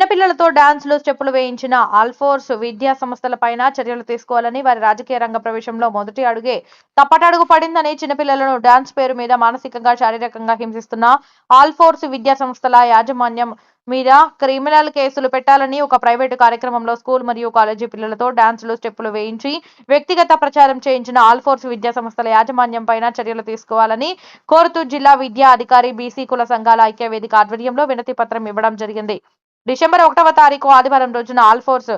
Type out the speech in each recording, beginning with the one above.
చిన్నపిల్లలతో డాన్స్లు స్టెప్పులు వేయించిన ఆల్ఫోర్స్ విద్యా సంస్థలపైన చర్యలు తీసుకోవాలని వారి రాజకీయ రంగ ప్రవేశంలో మొదటి అడుగే తప్పటడుగు పడిందని చిన్నపిల్లలను డాన్స్ పేరు మీద మానసికంగా శారీరకంగా హింసిస్తున్న ఆల్ఫోర్స్ విద్యా సంస్థల యాజమాన్యం మీద క్రిమినల్ కేసులు పెట్టాలని ఒక ప్రైవేటు కార్యక్రమంలో స్కూల్ మరియు కాలేజీ పిల్లలతో డాన్సులు స్టెప్పులు వేయించి వ్యక్తిగత ప్రచారం చేయించిన ఆల్ఫోర్స్ విద్యా సంస్థల యాజమాన్యం పైన చర్యలు తీసుకోవాలని కోరుతూ జిల్లా విద్యా అధికారి బీసీ కుల సంఘాల ఐక్య వేదిక ఆధ్వర్యంలో వినతి పత్రం ఇవ్వడం జరిగింది. డిసెంబర్ ఒకటవ తారీఖు ఆదివారం రోజున ఆల్ఫోర్స్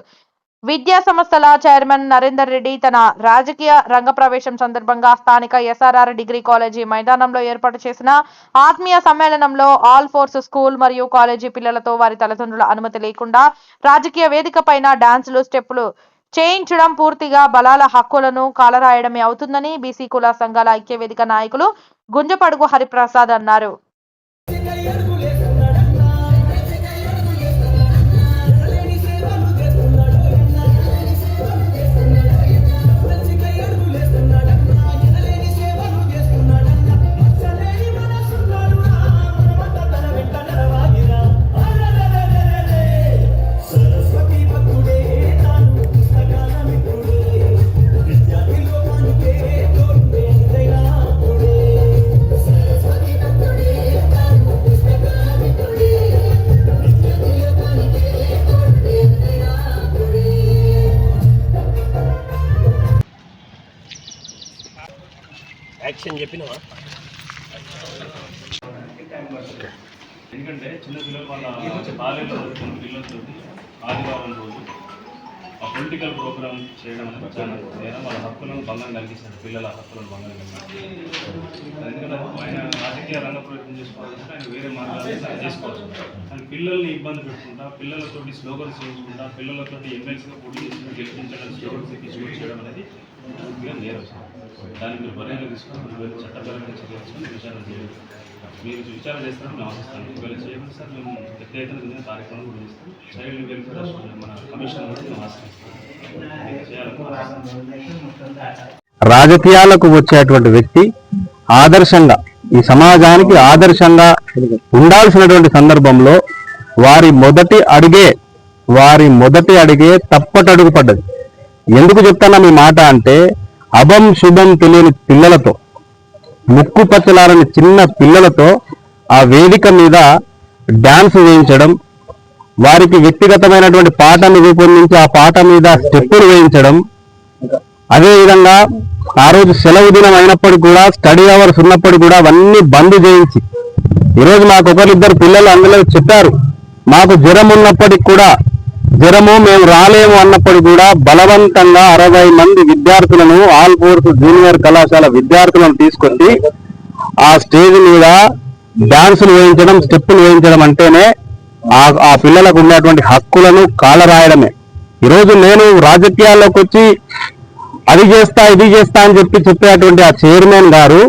విద్యా సంస్థల చైర్మన్ నరేందర్ రెడ్డి తన రాజకీయ రంగ ప్రవేశం సందర్భంగా స్థానిక ఎస్ఆర్ఆర్ డిగ్రీ కాలేజీ మైదానంలో ఏర్పాటు చేసిన ఆత్మీయ సమ్మేళనంలో ఆల్ ఫోర్స్ స్కూల్ మరియు కాలేజీ పిల్లలతో వారి తల్లిదండ్రుల అనుమతి లేకుండా రాజకీయ వేదిక పైన డాన్సులు స్టెప్పులు చేయించడం పూర్తిగా బలాల హక్కులను కాలరాయడమే అవుతుందని బీసీ కుల సంఘాల ఐక్య వేదిక నాయకులు గుంజపడుగు హరిప్రసాద్ అన్నారు. యాక్షన్ చెప్పినవా? ఎందుకంటే చిన్న పిల్లలు వాళ్ళ కాలేజీలో చదువుతున్న పిల్లలతో ఆదివారం రోజు ఆ పొలిటికల్ ప్రోగ్రామ్ చేయడం అనేది చాలా వాళ్ళ హక్కులను భంగం కలిగించారు పిల్లల హక్కులను భంగం కలిగించారు ఎందుకంటే ఆయన రాజకీయ రంగ ప్రయత్నం చేసుకోవాలంటే ఆయన వేరే మార్గాలు చేసుకోవచ్చు కానీ పిల్లల్ని ఇబ్బంది పెట్టుకుంటా పిల్లలతోటి స్లోగన్స్ చేయించుకుంటా పిల్లలతోటి ఎమ్మెల్సీగా పోటీ చేసి గెలిపించడం స్లోగన్స్ ఎక్కించుకొని చేయడం అనేది పూర్తిగా నేరం. దాన్ని మీరు పరిగణన తీసుకొని మీరు చట్టపరమైన చర్యలు విచారణ చేయాలి మీరు విచారణ చేస్తారని మేము ఆశిస్తాను ఒకవేళ చేయకుండా సార్ మేము పెద్ద ఎత్తున కార్యక్రమం కూడా చేస్తాం. చైల్డ్ వెల్ఫేర్ మన కమిషన్ కూడా మేము ఆశిస్తాం రాజకీయాలకు వచ్చేటువంటి వ్యక్తి ఆదర్శంగా ఈ సమాజానికి ఆదర్శంగా ఉండాల్సినటువంటి సందర్భంలో వారి మొదటి అడిగే వారి మొదటి అడిగే తప్పటడుగు పడ్డది. ఎందుకు చెప్తాను మీ మాట అంటే అభం శుభం తెలియని పిల్లలతో ముక్కు పచ్చలారని చిన్న పిల్లలతో ఆ వేదిక మీద డాన్స్ వేయించడం వారికి వ్యక్తిగతమైనటువంటి పాటను రూపొందించి ఆ పాట మీద స్టెప్పులు వేయించడం అదేవిధంగా ఆ రోజు సెలవు దినం అయినప్పటికీ కూడా స్టడీ అవర్స్ ఉన్నప్పటికీ కూడా అవన్నీ బంద్ చేయించి ఈరోజు మాకు ఒకరిద్దరు పిల్లలు అందులో చెప్పారు. మాకు జ్వరం ఉన్నప్పటికి కూడా జ్వరము మేము రాలేము అన్నప్పటికీ కూడా బలవంతంగా అరవై మంది విద్యార్థులను ఆల్ ఫోర్స్ జూనియర్ కళాశాల విద్యార్థులను తీసుకొచ్చి ఆ స్టేజ్ మీద డాన్సులు వేయించడం స్టెప్పులు వేయించడం అంటేనే ఆ ఆ పిల్లలకు ఉన్నటువంటి హక్కులను కాలరాయడమే. ఈరోజు నేను రాజకీయాల్లోకి వచ్చి అది చేస్తా ఇది చేస్తా అని చెప్పి చెప్పేటువంటి ఆ చైర్మన్ గారు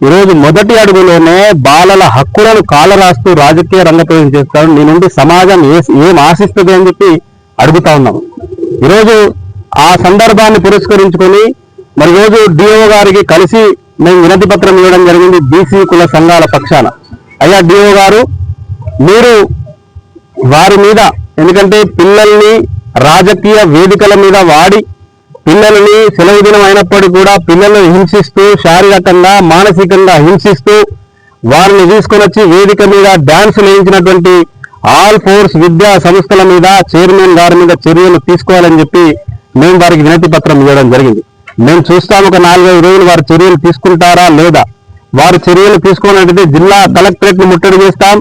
ఈరోజు మొదటి అడుగులోనే బాలల హక్కులను కాలరాస్తూ రాజకీయ రంగప్రవేశం చేస్తారు. నీ నుండి సమాజం ఏ ఏం ఆశిస్తుంది అని చెప్పి అడుగుతా ఉన్నాం. ఈరోజు ఆ సందర్భాన్ని పురస్కరించుకొని మరి రోజు డిఓ గారికి కలిసి మేము వినతి పత్రం ఇవ్వడం జరిగింది బీసీ కుల సంఘాల పక్షాన. అయ్యా డిఓ గారు మీరు వారి మీద ఎందుకంటే పిల్లల్ని రాజకీయ వేదికల మీద వాడి పిల్లలని సెలవు దినం అయినప్పటికీ కూడా పిల్లలను హింసిస్తూ శారీరకంగా మానసికంగా హింసిస్తూ వారిని తీసుకొని వచ్చి వేదిక మీద డ్యాన్స్ వేయించినటువంటి ఆల్ ఫోర్స్ విద్యా సంస్థల మీద చైర్మన్ గారి మీద చర్యలు తీసుకోవాలని చెప్పి మేము వారికి వినతి పత్రం ఇవ్వడం జరిగింది. మేము చూస్తాము ఒక నాలుగైదు రోజులు వారు చర్యలు తీసుకుంటారా లేదా? వారు చర్యలు తీసుకోనట్లయితే జిల్లా కలెక్టరేట్ను ముట్టడి చేస్తాం.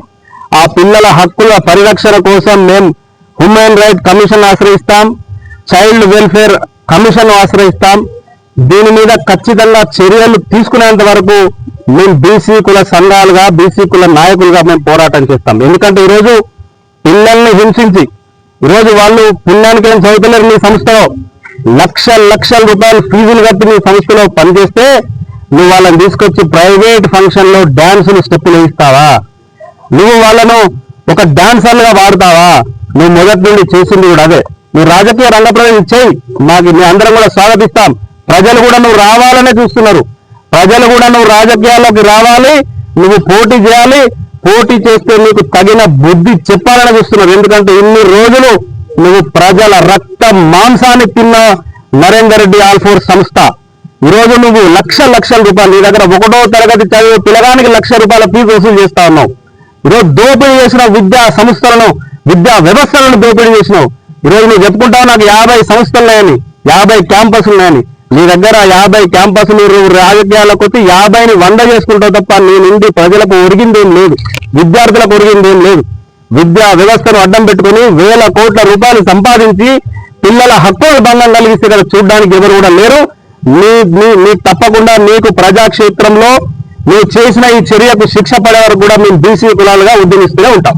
ఆ పిల్లల హక్కుల పరిరక్షణ కోసం మేము హ్యూమన్ రైట్ కమిషన్ ఆశ్రయిస్తాం. చైల్డ్ వెల్ఫేర్ కమిషన్ ఆశ్రయిస్తాం. దీని మీద ఖచ్చితంగా చర్యలు తీసుకునేంత వరకు మేము బీసీ కుల సంఘాలుగా బీసీ కుల నాయకులుగా మేము పోరాటం చేస్తాం. ఎందుకంటే ఈరోజు పిల్లల్ని హింసించి ఈరోజు వాళ్ళు పుణ్యానికి ఏం చదువుతున్నారు మీ సంస్థలో. లక్ష లక్షల రూపాయలు ఫీజులు కట్టి మీ సంస్థలో పనిచేస్తే నువ్వు వాళ్ళని తీసుకొచ్చి ప్రైవేట్ ఫంక్షన్లో డ్యాన్సులు స్టెప్పులు వేయిస్తావా? నువ్వు వాళ్ళను ఒక డాన్సర్లుగా వాడతావా? నువ్వు మొదటి నుండి చేసింది కూడా అదే. నువ్వు రాజకీయ రంగ ప్రవేశం చేయి. మాకు మీ అందరం కూడా స్వాగతిస్తాం. ప్రజలు కూడా నువ్వు రావాలనే చూస్తున్నారు. ప్రజలు కూడా నువ్వు రాజకీయాల్లోకి రావాలి. నువ్వు పోటీ చేయాలి. పోటీ చేస్తే నీకు తగిన బుద్ధి చెప్పాలని చూస్తున్నారు. ఎందుకంటే ఇన్ని రోజులు నువ్వు ప్రజల రక్త మాంసాన్ని తిన్న నరేందర్ రెడ్డి ఆల్ఫోర్ సంస్థ. ఈరోజు నువ్వు లక్ష లక్షల రూపాయలు నీ దగ్గర ఒకటో తరగతి చదివే పిల్లగానికి లక్ష రూపాయల ఫీజు వసూలు చేస్తా ఉన్నావు. ఈరోజు దోపిడీ చేసిన విద్యా సంస్థలను విద్యా వ్యవస్థలను దోపిడీ చేసినావు. ఈరోజు నువ్వు చెప్పుకుంటావు నాకు యాభై సంస్థలు ఉన్నాయని యాభై క్యాంపస్లు ఉన్నాయని. నీ దగ్గర యాభై క్యాంపస్లు రాజకీయాలకు వచ్చి యాభైని వంద చేసుకుంటావు తప్ప నీ నుండి ప్రజలకు ఒరిగిందేం లేదు. విద్యార్థులకు ఒరిగిందేం లేదు. విద్యా వ్యవస్థను అడ్డం పెట్టుకుని వేల కోట్ల రూపాయలు సంపాదించి పిల్లల హక్కుల భంగం కలిగిస్తే కదా చూడడానికి ఎవరు కూడా లేరు. నీ నీ నీ తప్పకుండా నీకు ప్రజాక్షేత్రంలో నువ్వు చేసిన ఈ చర్యకు శిక్ష పడే వరకు కూడా మేము బీసీ కులాలుగా ఉద్యమిస్తూనే ఉంటాం.